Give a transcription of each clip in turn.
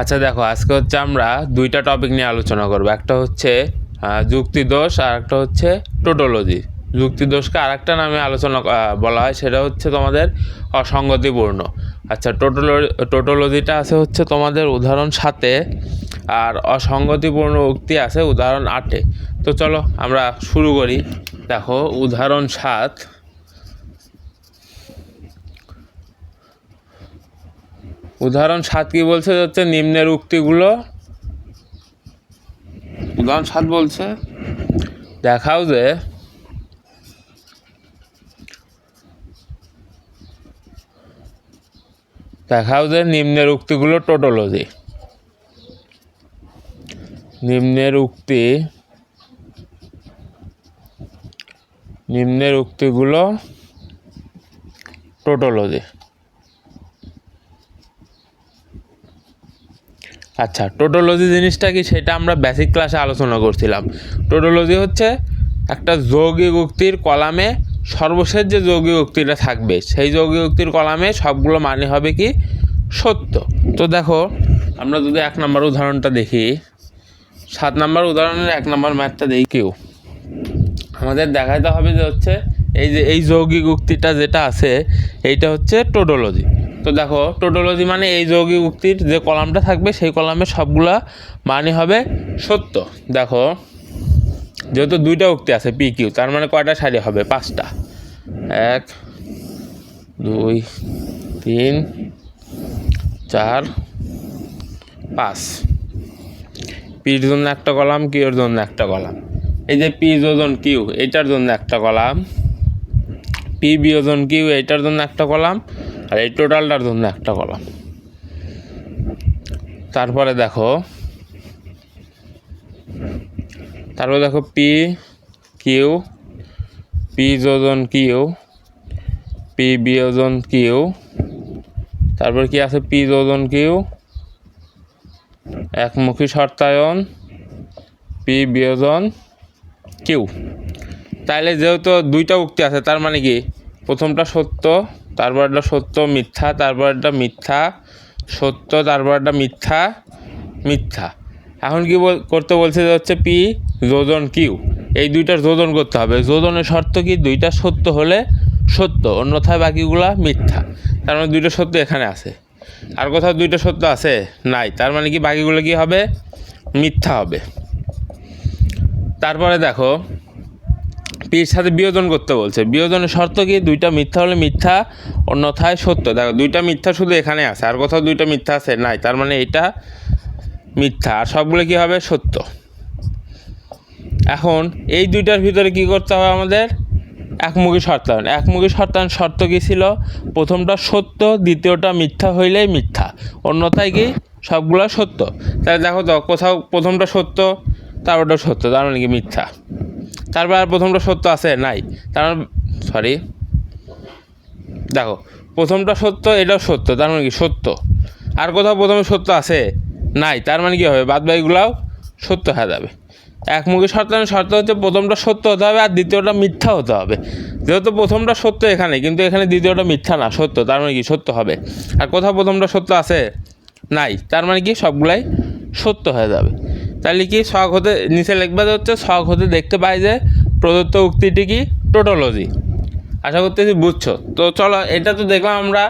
আচ্ছা দেখো, আজকে হচ্ছে আমরা দুইটা টপিক নিয়ে আলোচনা করব। একটা হচ্ছে যুক্তিদোষ আর একটা হচ্ছে টোটোলজি যুক্তিদোষকে আর একটা নামে আলোচনা বলা হয়, সেটা হচ্ছে তোমাদের অসঙ্গতিপূর্ণ। আচ্ছা টোটোলো টোটোলজিটা আছে হচ্ছে তোমাদের উদাহরণ সাতে আর অসঙ্গতিপূর্ণ উক্তি আছে উদাহরণ আটে। তো চলো, আমরা শুরু করি। দেখো, উদাহরণ সাত। উদাহরণ সাত কি বলছে? হচ্ছে নিম্নের উক্তিগুলো। উদাহরণ সাত বলছে, দেখাও যে দেখাও যে নিম্নের উক্তিগুলো টোটোলজি নিম্নের উক্তি, নিম্নের উক্তিগুলো টোটোলজি আচ্ছা টোটোলজি জিনিসটা কি সেটা আমরা বেসিক ক্লাসে আলোচনা করছিলাম। টোটোলজি হচ্ছে একটা যৌগিক উক্তির কলামে সর্বশেষ যে যৌগিক উক্তিটা থাকবে, সেই যৌগিক উক্তির কলামে সবগুলো মানে হবে কি? সত্য। তো দেখো, আমরা যদি এক নম্বর উদাহরণটা দেখি, সাত নম্বর উদাহরণের এক নম্বর ম্যাথটা দেখি কেউ। আমাদের দেখাতে হবে যে হচ্ছে এই যে এই যৌগিক উক্তিটা যেটা আছে, এইটা হচ্ছে টোটোলজি তো দেখো টোটোলজি মানে এই যৌগিক উক্তির যে কলামটা থাকবে, সেই কলামে সবগুলা মানে হবে সত্য। দেখো, যেহেতু দুইটা উক্তি আছে পি কিউ তার মানে কয়টা সারি হবে? পাঁচটা। এক, দুই, তিন, চার, পাঁচ। পির জন্য একটা কলাম কিউর জন্য একটা কলাম। এই যে পি যোজন কিউ এটার জন্য একটা কলাম। পি বিয়োজন কিউ এটার জন্য একটা কলাম। আর এই টোটালটার জন্য একটা কলাম। তারপরে দেখো তারপরে দেখো পি কিউ পি যোজন কিউ পি বিয়োজন কিউ তারপর কি আছে পি যোজন কিউ একমুখী শর্তায়ন পি বিয়োজন কিউ তাইলে যেহেতু দুইটা উক্তি আছে, তার মানে কি? প্রথমটা সত্য তারপরটা সত্য, মিথ্যা, তারপরটা মিথ্যা, সত্য, তারপরটা মিথ্যা মিথ্যা। এখন কি করতে বলছে যে হচ্ছে পি, যোজন কিউ। এই দুইটার যোজন করতে হবে। যোজনের শর্ত কি? দুইটা সত্য হলে সত্য, অন্যথায় বাকিগুলা মিথ্যা। তার মানে দুইটা সত্য এখানে আছে। আর কোথাও দুইটা সত্য আছে? নাই। তার মানে কি বাকিগুলো কি হবে? মিথ্যা হবে। তারপরে দেখো পির সাথে বিয়োজন করতে বলছে। বিয়োজনের শর্ত কি? দুইটা মিথ্যা হলে মিথ্যা, অন্যথায় সত্য। দেখো, দুইটা মিথ্যা শুধু এখানে আছে, আর কোথাও দুইটা মিথ্যা আছে? নাই, তার মানে এটা মিথ্যা। আর সবগুলো কি হবে? সত্য। এখন এই দুইটার ভিতরে কি করতে হবে আমাদের? একমুখী শর্তায়ন। একমুখী শর্তায়ন শর্ত কী ছিল? প্রথমটা সত্য, দ্বিতীয়টা মিথ্যা হইলেই মিথ্যা। অন্যথায় কি? সবগুলো সত্য। তাহলে দেখো তো, কোথাও প্রথমটা সত্য, তারপরটা সত্য, তার মানে কি মিথ্যা? তারপর আর প্রথমটা সত্য আছে? নাই। তার মানে সরি দেখো, প্রথমটা সত্য, এটাও সত্য। তার মানে কি? সত্য। আর কোথাও প্রথমে সত্য আছে? নাই। তার মানে কি হবে? বাদ বাকিগুলাও সত্য হয়ে যাবে। একমুখী শর্তায়নের শর্ত হচ্ছে প্রথমটা সত্য হতে হবে আর দ্বিতীয়টা মিথ্যা হতে হবে। যেহেতু প্রথমটা সত্য এখানে, কিন্তু এখানে দ্বিতীয়টা মিথ্যা না, সত্য। তার মানে কি? সত্য হবে। আর কোথাও প্রথমটা সত্য আছে? নাই। তার মানে কি? সবগুলাই সত্য হয়ে যাবে। তাহলে কি শখ হতে, নিচে লিখবে হচ্ছে শখ হতে দেখতে পাই যে প্রদত্ত উক্তিটি কি? টোটোলজি আশা করতেছি বুঝছ। তো চলো, এটা তো দেখলাম আমরা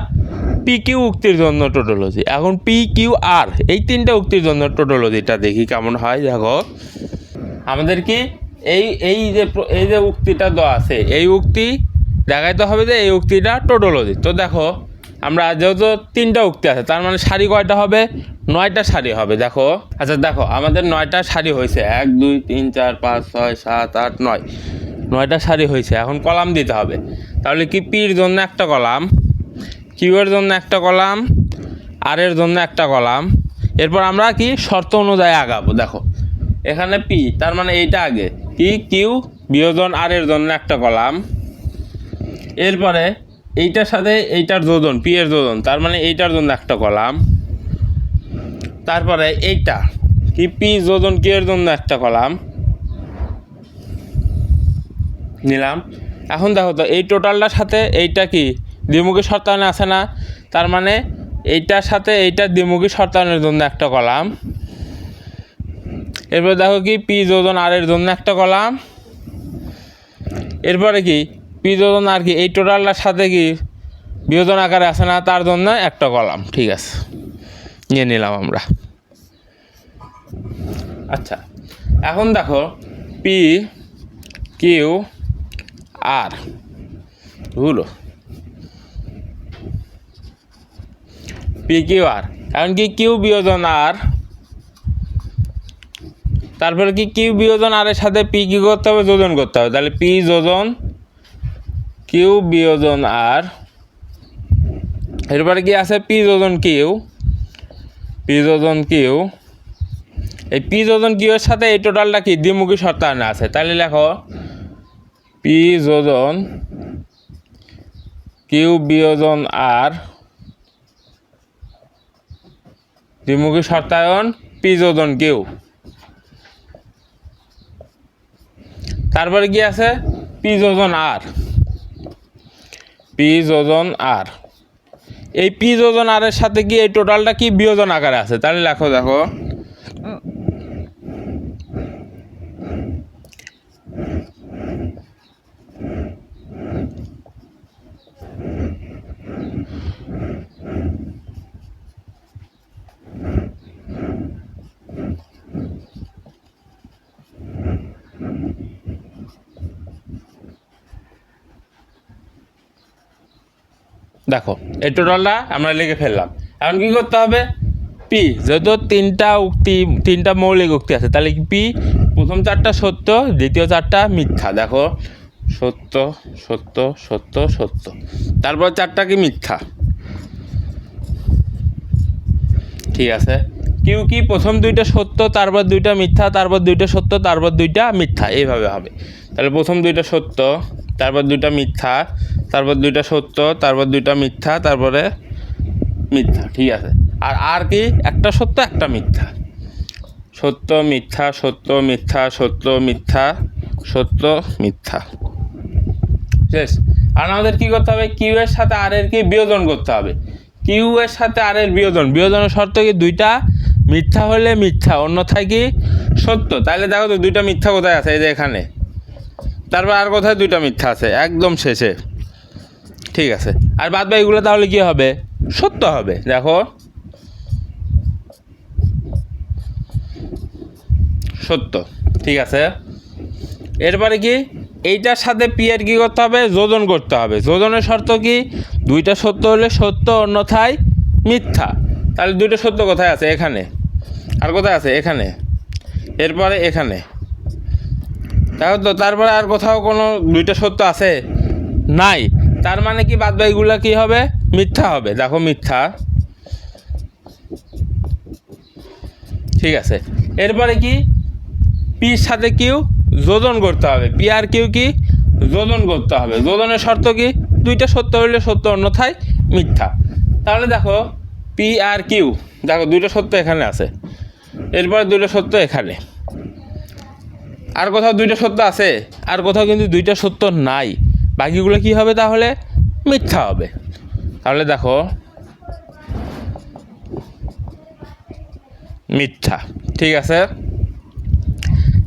পি কিউ উক্তির জন্য টোটোলজি এখন পি কিউ আর এই তিনটা উক্তির জন্য টোটোলজিটা দেখি কেমন হয়, দেখো। আমাদের কি এই এই যে এই যে উক্তিটা দেওয়া আছে, এই উক্তি দেখাইতে হবে যে এই উক্তিটা টোটোলজি তো দেখো আমরা যেহেতু তিনটা উক্তি আছে, তার মানে শাড়ি কয়টা হবে? নয়টা শাড়ি হবে, দেখো। আচ্ছা দেখো, আমাদের নয়টা শাড়ি হয়েছে। এক, দুই, তিন, চার, পাঁচ, ছয়, সাত, আট, নয়। নয়টা শাড়ি হয়েছে, এখন কলাম দিতে হবে। তাহলে কি পির জন্য একটা কলাম কিউয়ের জন্য একটা কলাম আর এর জন্য একটা কলাম? এরপর আমরা কি শর্ত অনুযায়ী আগাবো, দেখো। এখানে পি, তার মানে এইটা আগে। কি, কিউ, বিয়োজন আর এর জন্য একটা কলাম। এরপরে এইটার সাথে এইটার যোজন পি এর তার মানে এইটার জন্য একটা কলাম। তারপরে এইটা, কি পি যোজন কি এর জন্য একটা কলাম। নিলাম। এখন দেখো তো, এই টোটালটার সাথে এইটা কি দ্বিমুখী শর্তায়নে আছে না? তার মানে এইটার সাথে এইটার দ্বিমুখী শর্তায়নের জন্য একটা কলাম। এরপর দেখো কি পি যোজন আর এর জন্য একটা কলাম। এরপরে কি পি যোজন আর কি, এই টোটালটার সাথে কি বিয়োজন আকারে আছে না তার জন্য একটা কলাম, ঠিক আছে। নিয়ে নিলাম আমরা। আচ্ছা এখন দেখো পি কিউ আর হলো পি কিউ আর এখন কি কিউ বিয়োজন আর তারপরে কি কিউ বিয়োজন আর এর সাথে পি কি করতে হবে? যোজন করতে হবে। তাহলে পি যোজন কিউ বিয়োজন আর এরপরে কি আছে? পি যোজন কিউ। পি যোজন কিউ। এই পি যোজন এর সাথে এই টোটালটা কি? দ্বিমুখী শর্তায়নে আছে। তাহলে লেখো। পি যোজন কিউ বিয়োজন আর দ্বিমুখী শর্তায়ন পি যোজন কিউ। তারপরে কি আছে? পি যোজন আর পি যোজন আর। এই পি যোজন আর এর সাথে কি এই টোটালটা কি বিয়োজন আকারে আছে? তাহলে লেখো দেখো। দেখো, এই টোটালটা আমরা লিখে ফেললাম। এখন কি করতে হবে? পি যেহেতু তিনটা উক্তি, তিনটা মৌলিক উক্তি আছে, তাহলে পি প্রথম চারটা সত্য, দ্বিতীয় চারটা মিথ্যা। দেখো, সত্য সত্য সত্য সত্য। তারপর চারটা কি মিথ্যা? ঠিক আছে। কিউ কি? প্রথম দুইটা সত্য, তারপর দুইটা মিথ্যা, তারপর দুইটা সত্য, তারপর দুইটা মিথ্যা। এইভাবে হবে। তাহলে প্রথম দুইটা সত্য, তারপর দুইটা মিথ্যা তারপর দুইটা সত্য, তারপর দুইটা মিথ্যা, তারপরে মিথ্যা, ঠিক আছে। আর আর কি? একটা সত্য, একটা মিথ্যা। সত্য মিথ্যা সত্য মিথ্যা সত্য মিথ্যা সত্য, মিথ্যা। শেষ। আর আমাদের কী করতে হবে? কিউ এর সাথে আর এর কি বিয়োজন করতে হবে? কিউ এর সাথে আর এর বিয়োজন। বিয়োজনের শর্ত কি? দুইটা মিথ্যা হলে মিথ্যা, অন্যথায় কি? সত্য। তাহলে দেখো তো দুইটা মিথ্যা কোথায় আছে? এই যে এখানে। তারপর আর কোথায় দুইটা মিথ্যা আছে? একদম শেষে। ঠিক আছে। আর বাদ বাকিগুলো তাহলে কি হবে? সত্য হবে। দেখো। সত্য। ঠিক আছে। এরপরে কি? এইটার সাথে পি এর কী করতে হবে? যোজন করতে হবে। যোজনের শর্ত কি? দুইটা সত্য হলে সত্য, অন্যথায় মিথ্যা। তাহলে দুইটা সত্য কোথায় আছে? এখানে। আর কোথায় আছে? এখানে। এরপরে এখানে। তাহলে তো, তারপরে আর কোথাও কোনো দুইটা সত্য আছে? নাই। তার মানে কি বাদ বাকিগুলো কী হবে? মিথ্যা হবে। দেখো মিথ্যা। ঠিক আছে। এরপরে কি? পির সাথে কিউ, যোজন করতে হবে। পি আর কিউ কি? যোজন করতে হবে। যোজনের শর্ত কি? দুইটা সত্য হইলে সত্য, অন্যথায় মিথ্যা। তাহলে দেখো, পি আর কিউ, দেখো দুইটা সত্য এখানে আছে। এরপরে দুইটা সত্য এখানে। আর কোথাও দুইটা সত্য আছে, আর কোথাও কিন্তু দুইটা সত্য নাই। বাকিগুলো কি হবে তাহলে? মিথ্যা হবে। তাহলে দেখো। মিথ্যা, ঠিক আছে?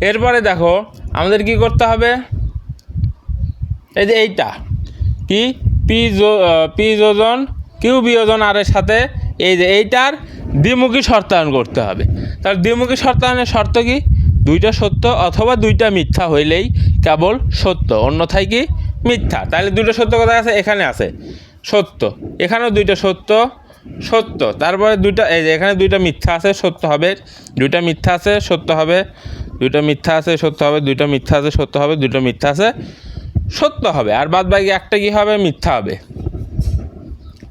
এরপরে দেখো, আমাদের কি করতে হবে? এই যে এইটা। কি? পি পি যোজন কিউ বিয়োজন আর এর সাথে এই যে এইটার দ্বিমুখী শর্তায়ন করতে হবে। তার দ্বিমুখী শর্তায়নের শর্ত কি? দুইটা সত্য অথবা দুইটা মিথ্যা হইলেই কেবল সত্য। অন্যথায় কি? মিথ্যা। তাহলে দুটো সত্য কথা আছে এখানে আছে। সত্য। এখানেও দুইটা সত্য সত্য। তারপরে দুইটা এই যে এখানে দুইটা মিথ্যা আছে সত্য হবে দুইটা মিথ্যা আছে সত্য হবে দুইটা মিথ্যা আছে সত্য হবে দুইটা মিথ্যা আছে সত্য হবে দুইটা মিথ্যা আছে সত্য হবে। আর বাদ বাকি একটা কি হবে? মিথ্যা হবে।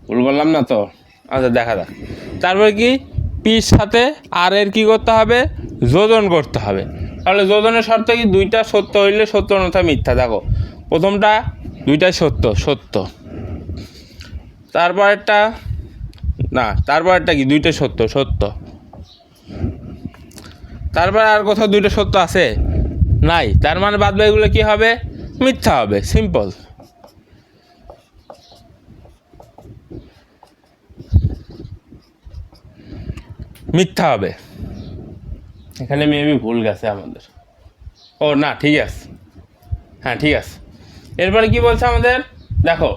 ভুল বললাম না তো? আচ্ছা দেখা যাক। তারপরে কি? পির সাথে আর এর কি করতে হবে? যোজন করতে হবে। তাহলে যোজনের শর্ত কি? দুইটা সত্য হইলে সত্য অন্যথা মিথ্যা দেখো। প্রথমটা দুইটাই সত্য সত্য। তারপরেরটা, না, তারপরেরটা কি? দুইটা সত্য সত্য। তারপর আর কোথাও দুইটা সত্য আছে? নাই। তার মানে বাদ বাকিগুলো কি হবে? মিথ্যা হবে সিম্পল মিথ্যা হবে। এখানে মেবি ভুল গেছে আমাদের। ও, না, ঠিক আছে। হ্যাঁ ঠিক আছে। এরপরে কি বলছে আমাদের? দেখো,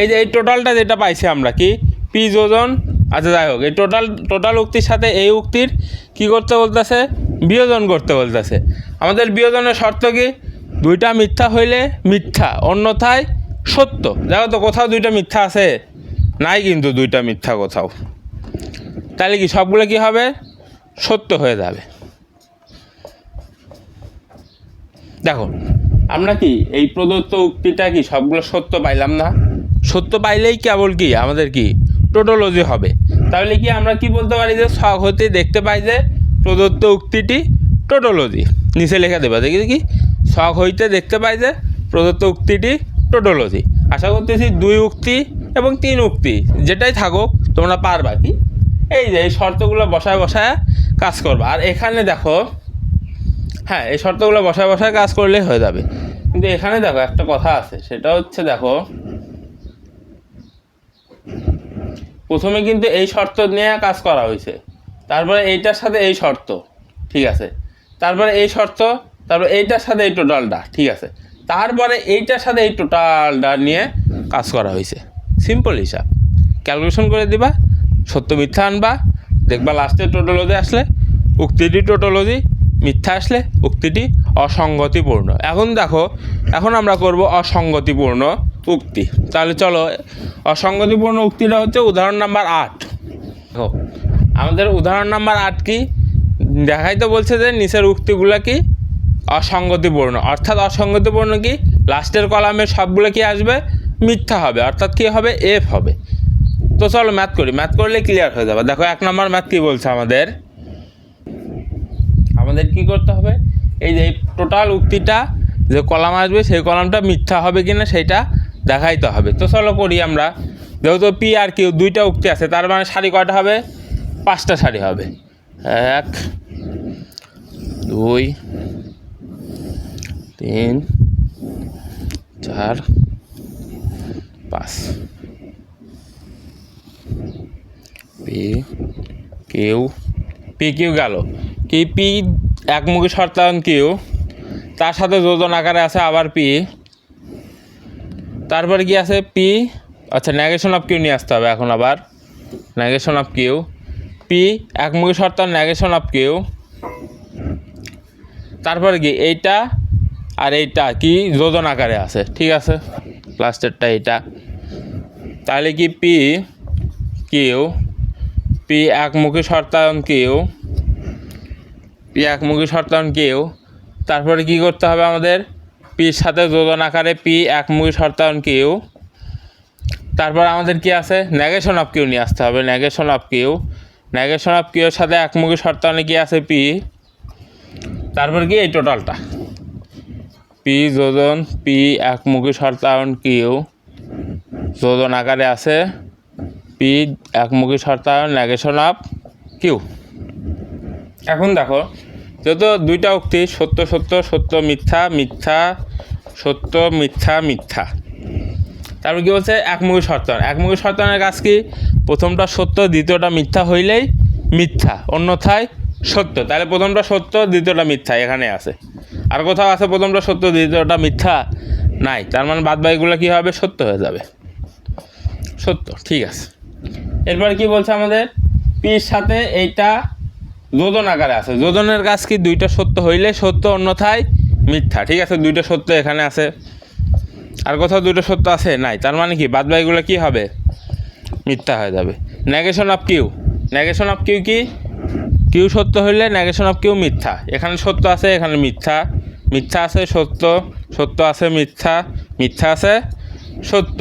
এই যে এই টোটালটা যেটা পাইছি আমরা, কি? পি যোজন আচ্ছা যাই হোক, এই টোটাল টোটাল উক্তির সাথে এই উক্তির কি করতে বলতেছে? বিয়োজন করতে বলতেছে। আমাদের বিয়োজনের শর্ত কি? দুইটা মিথ্যা হইলে মিথ্যা, অন্যথায় সত্য। দেখো তো, কোথাও দুইটা মিথ্যা আছে, নাই কিন্তু দুইটা মিথ্যা কোথাও। তাহলে কি সবগুলো কি হবে? সত্য হয়ে যাবে। দেখো আমরা কি, এই প্রদত্ত উক্তিটা কি সবগুলো সত্য পাইলাম না? সত্য পাইলেই কেবল কি, আমাদের কি টোটোলজি হবে। তাহলে কি আমরা কি বলতে পারি যে শখ হতে দেখতে পাই যে, প্রদত্ত উক্তিটি টোটোলজি নিচে লেখা দেবে, দেখি কি শখ হইতে দেখতে পাই যে, প্রদত্ত উক্তিটি টোটোলজি আশা করতেছি দুই উক্তি এবং তিন উক্তি, যেটাই থাকুক, তোমরা পারবা কি? এই যে, এই শর্তগুলো বসায় বসায় কাজ করবা। আর এখানে দেখো হ্যাঁ এই শর্তগুলো বসায় বসায় কাজ করলেই হয়ে যাবে। কিন্তু এখানে দেখো, একটা কথা আছে, সেটা হচ্ছে দেখো, প্রথমে কিন্তু এই শর্ত নিয়ে কাজ করা হয়েছে। তারপরে এইটার সাথে এই শর্ত, ঠিক আছে? তারপরে এই শর্ত, তারপরে এইটার সাথে এই টোটালটা, ঠিক আছে? তারপরে এইটার সাথে এই টোটালটা নিয়ে কাজ করা হয়েছে। সিম্পল হিসাব। ক্যালকুলেশন করে দিবা, সত্য মিথ্যা আনবা, দেখবা লাস্টে টোটোলজি আসলে, উক্তিটি টোটোলজি মিথ্যা আসলে উক্তিটি অসঙ্গতিপূর্ণ। এখন দেখো, এখন আমরা করব অসঙ্গতিপূর্ণ উক্তি। তাহলে চলো, অসঙ্গতিপূর্ণ উক্তিটা হচ্ছে উদাহরণ নাম্বার আট। দেখো, আমাদের উদাহরণ নাম্বার আট কি? দেখাই তো বলছে যে নিচের উক্তিগুলো কি? অসঙ্গতিপূর্ণ। অর্থাৎ অসঙ্গতিপূর্ণ কি? লাস্টের কলামের সবগুলো কি আসবে? মিথ্যা হবে। অর্থাৎ কি হবে? এফ হবে। তো চলো ম্যাথ করি। ম্যাথ করলে ক্লিয়ার হয়ে যাবে। দেখো, এক নম্বর ম্যাথ কি বলছে আমাদের? আমাদের কি করতে হবে? এই যে টোটাল উক্তিটা যে কলাম আসবে, সেই কলামটা মিথ্যা হবে কি না সেটা দেখাইতে হবে। তো চলো করি আমরা। যেহেতু পি আর কিউ দুইটা উক্তি আছে, তার মানে শাড়ি কয়টা হবে? পাঁচটা শাড়ি হবে। এক, দুই, তিন, চার, পাঁচ। পি কিউ পি কিউ গেল। কি পি একমুখী শর্তায়ন কিউ? তার সাথে যোজন আকারে আছে আবার পি। তারপরে কি আছে পি? আচ্ছা নেগেশন অফ কিউ নিয়ে আসতে হবে এখন আবার। Negation of Q. পি একমুখী শর্তায়ন নেগেশন অফ কিউ। তারপরে কি? এইটা আর এইটা কি? যোজন আকারে আছে, ঠিক আছে? লাস্টেরটা এইটা। তাহলে কি পি কিউ পি একমুখী শর্তায়ন কিউ পি একমুখী শর্তায়ন কিউ, তারপরে কি করতে হবে আমাদের? পির সাথে যোজন আকারে পি একমুখী শর্তায়ন কিউ, তারপর আমাদের কি আছে? নেগেশন অফ কিউ নিয়ে আসতে হবে negation of Q negation of কিউর সাথে একমুখী শর্তায়নে কি আছে? পি, তারপর কি এই টোটালটা পি যোজন, পি একমুখী শর্তায়ন কিউ, যোজন আকারে আছে পি একমুখী শর্তায়ন নেগেশন অফ কিউ। এখন দেখো, যেহেতু দুইটা উক্তি, সত্য সত্য সত্য, মিথ্যা মিথ্যা, সত্য, মিথ্যা মিথ্যা। তারপর কি বলছে? একমুখী শর্তায়ন একমুখী শর্তায়নের কাজ কি? প্রথমটা সত্য, দ্বিতীয়টা মিথ্যা হইলেই মিথ্যা, অন্যথায় সত্য। তাহলে প্রথমটা সত্য, দ্বিতীয়টা মিথ্যা এখানে আছে। আর কোথাও আছে প্রথমটা সত্য, দ্বিতীয়টা মিথ্যা? নাই। তার মানে বাদ বাকিগুলো কী হবে? সত্য হয়ে যাবে। সত্য, ঠিক আছে। এরপর কি বলছে আমাদের? পির সাথে এইটা যোজন আকারে আছে। যোজনের কাজ কি দুইটা সত্য হইলে সত্য অন্যথায় মিথ্যা, ঠিক আছে? দুইটা সত্য এখানে আছে। আর কোথাও দুটো সত্য আছে? নাই। তার মানে কি? বাদ বাকিগুলো কী হবে? মিথ্যা হয়ে যাবে। Negation of Q negation of Q কি? কিউ সত্য হইলে নেগেশন অফ কিউ মিথ্যা। এখানে সত্য আছে, এখানে মিথ্যা। মিথ্যা আছে সত্য সত্য আছে মিথ্যা। মিথ্যা আছে সত্য।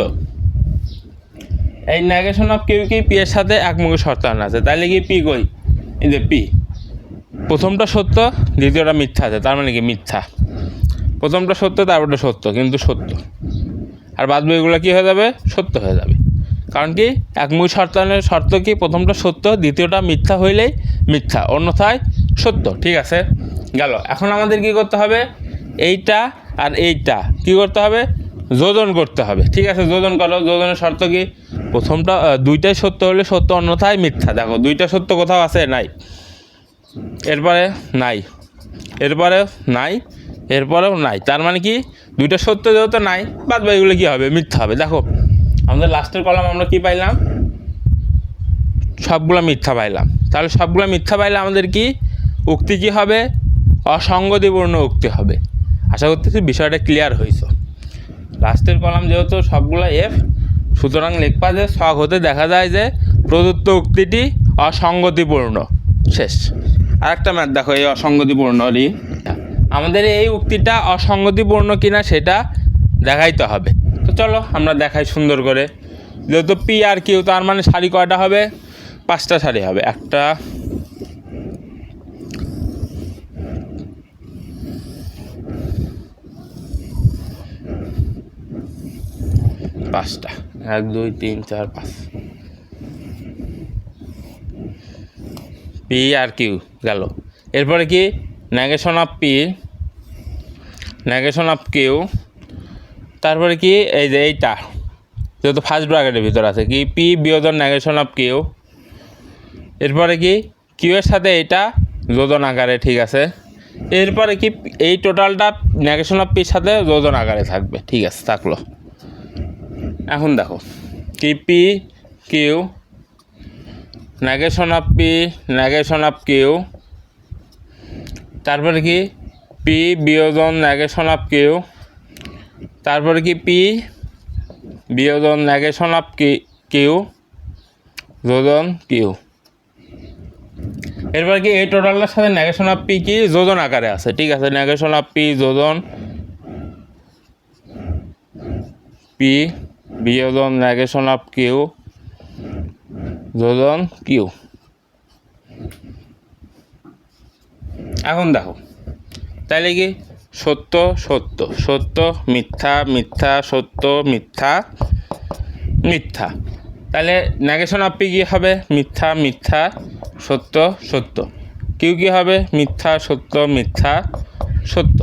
এই নেগেশন অফ কিউ কি পি এর সাথে একমুখী শর্তায়ন আছে। তাহলে কি পি কই? এই যে পি প্রথমটা সত্য, দ্বিতীয়টা মিথ্যা আছে। তার মানে কি মিথ্যা? প্রথমটা সত্য, তারপরটা সত্য, কিন্তু সত্য। আর বাদ বাকিগুলো কী হয়ে যাবে? সত্য হয়ে যাবে। কারণ কি? একমুখী শর্তায়নের শর্ত কি? প্রথমটা সত্য, দ্বিতীয়টা মিথ্যা হইলেই মিথ্যা, অন্যথায় সত্য। ঠিক আছে? গেল। এখন আমাদের কি করতে হবে? এইটা আর এইটা। কি করতে হবে? যোজন করতে হবে। ঠিক আছে? যোজন করো। যোজনের শর্ত কি? প্রথমটা দুইটাই সত্য হলে সত্য অন্যথায় মিথ্যা। দেখো, দুইটা সত্য কোথাও আছে? নাই। এরপরে নাই। এরপরে নাই। এরপরেও নাই। তার মানে কি? দুইটা সত্য যেহেতু নাই, বাদ বাকিগুলো কী হবে? মিথ্যা হবে। দেখো, আমাদের লাস্টের কলাম আমরা কি পাইলাম? সবগুলো মিথ্যা পাইলাম। তাহলে সবগুলো মিথ্যা পাইলে আমাদের কি? উক্তি কি হবে? অসঙ্গতিপূর্ণ উক্তি হবে। আশা করতেছি বিষয়টা ক্লিয়ার হয়েছে লাস্টের কলাম যেহেতু সবগুলো এফ সুতরাং যে শখ হতে দেখা যায় যে প্রদত্ত উক্তিটি অসঙ্গতিপূর্ণ। শেষ। আরেকটা ম্যাথ দেখো, এই অসঙ্গতিপূর্ণ অসঙ্গতিপূর্ণরই আমাদের এই উক্তিটা অসঙ্গতিপূর্ণ কিনা সেটা দেখাইতে হবে। তো চলো, আমরা দেখাই সুন্দর করে। যেহেতু পি আর কিউ, তার মানে শাড়ি কয়টা হবে? পাঁচটা শাড়ি হবে। একটা, পাঁচটা। এক, দুই, তিন, চার, পাঁচ। পি আর কিউ গেল। এরপরে কি? Negation of P negation of Q তারপরে কি? এই যে এইটা, যেহেতু ফার্স্ট ব্র্যাকেটের ভিতর আছে, কি? পি বিয়োজন নেগেশন অফ কিউ এরপরে কি? কিউ এর সাথে এইটা যোজন আকারে ঠিক আছে। এরপরে কি? এই টোটালটা নেগেশন অফ পির সাথে যোজন আকারে থাকবে, ঠিক আছে, থাকল। এখন দেখো, কি P Q negation of P negation of Q তারপরে কি পি বিয়োজন নেগেশন অফ কিউ তারপরে কি পি বিয়োজন নেগেশন অফ কিউ যোজন কিউ এরপর কি এই টোটালটার সাথে নেগেশন অফ পি কি? যোজন আকারে আছে, ঠিক আছে? নেগেশন অফ পি যোজন পি বিয়োজন নেগেশন অফ কিউ যোজন কিউ এখন দেখো, তাইলে কি? সত্য সত্য। সত্য, মিথ্যা মিথ্যা, সত্য, মিথ্যা মিথ্যা। তাহলে নেগেশন অফ পি কী হবে? মিথ্যা মিথ্যা, সত্য সত্য। কিউ কী হবে? মিথ্যা, সত্য মিথ্যা, সত্য।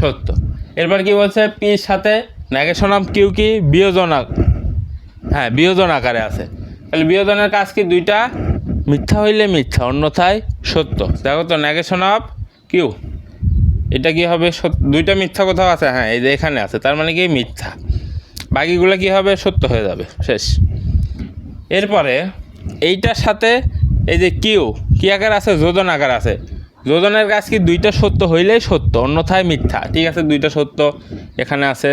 সত্য। এরপর কি বলছে? পির সাথে নেগেশন অফ কিউ কি? বিয়োজন হ্যাঁ বিয়োজন আকারে আছে। তাহলে বিয়োজনের কাজ কি? দুইটা মিথ্যা হইলে মিথ্যা, অন্যথায় সত্য। দেখো তো নেগেশন অফ কিউ। এটা কি হবে? দুইটা মিথ্যা কোথাও আছে? হ্যাঁ এই যে এখানে আছে। তার মানে কি? মিথ্যা। বাকিগুলো কি হবে? সত্য হয়ে যাবে। শেষ। এরপরে এইটার সাথে এই যে কিউ, কি আকার আছে? যোজন আকার আছে। যোজনের কাজ কি দুইটা সত্য হইলেই সত্য, অন্যথায় মিথ্যা। ঠিক আছে, দুইটা সত্য এখানে আছে।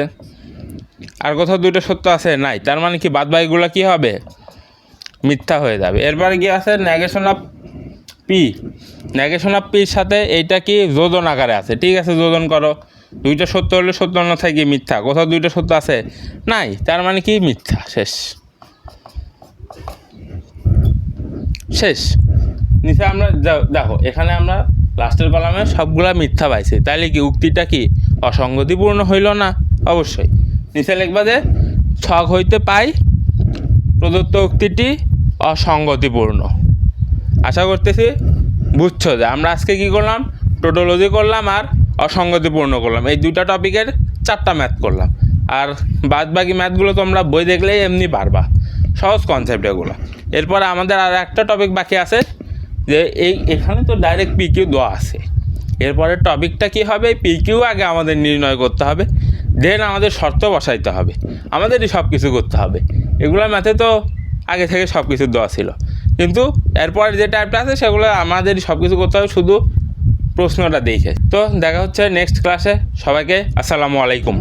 আর কোথাও দুইটা সত্য আছে? নাই। তার মানে কি বাদ বাকিগুলো কী হবে? মিথ্যা হয়ে যাবে। এরপরে কি আছে negation of P negation of পির সাথে এইটা কি যোজন আকারে আছে? ঠিক আছে, যোজন করো। দুইটা সত্য হলে সত্য, অন্যথায় কি মিথ্যা? কোথাও দুইটা সত্য আছে? নাই। তার মানে কি মিথ্যা? শেষ। শেষ। নিচে আমরা দেখো, এখানে আমরা লাস্টের কলামে সবগুলা মিথ্যা পাইছি। তাইলে কি উক্তিটা কি অসঙ্গতিপূর্ণ হইল না? অবশ্যই। নিচে লিখবা যে, ছক হইতে পাই প্রদত্ত উক্তিটি অসঙ্গতিপূর্ণ। আশা করতেছি বুঝছ যে, আমরা আজকে কি করলাম? টোটোলজি করলাম আর অসঙ্গতিপূর্ণ করলাম। এই দুইটা টপিকের চারটা ম্যাথ করলাম। আর বাদ বাকি ম্যাথগুলো তোমরা বই দেখলেই এমনি পারবা। সহজ কনসেপ্ট এগুলো। এরপরে আমাদের আর একটা টপিক বাকি আছে। যে এই এখানে তো ডাইরেক্ট পিকিউ দেওয়া আছে। এরপরে টপিকটা কি হবে? পিকিউ আগে আমাদের নির্ণয় করতে হবে। দেন আমাদের শর্ত বসাইতে হবে। আমাদেরই সব কিছু করতে হবে। এগুলোর ম্যাথে তো আগে থেকে সব কিছু দেওয়া ছিল। কিন্তু এরপরে যে টাইপটা আছে, সেগুলো আমাদেরই সব কিছু করতে হবে, শুধু প্রশ্নটা দেখে। তো দেখা হচ্ছে নেক্সট ক্লাসে সবাইকে আসসালামু আলাইকুম।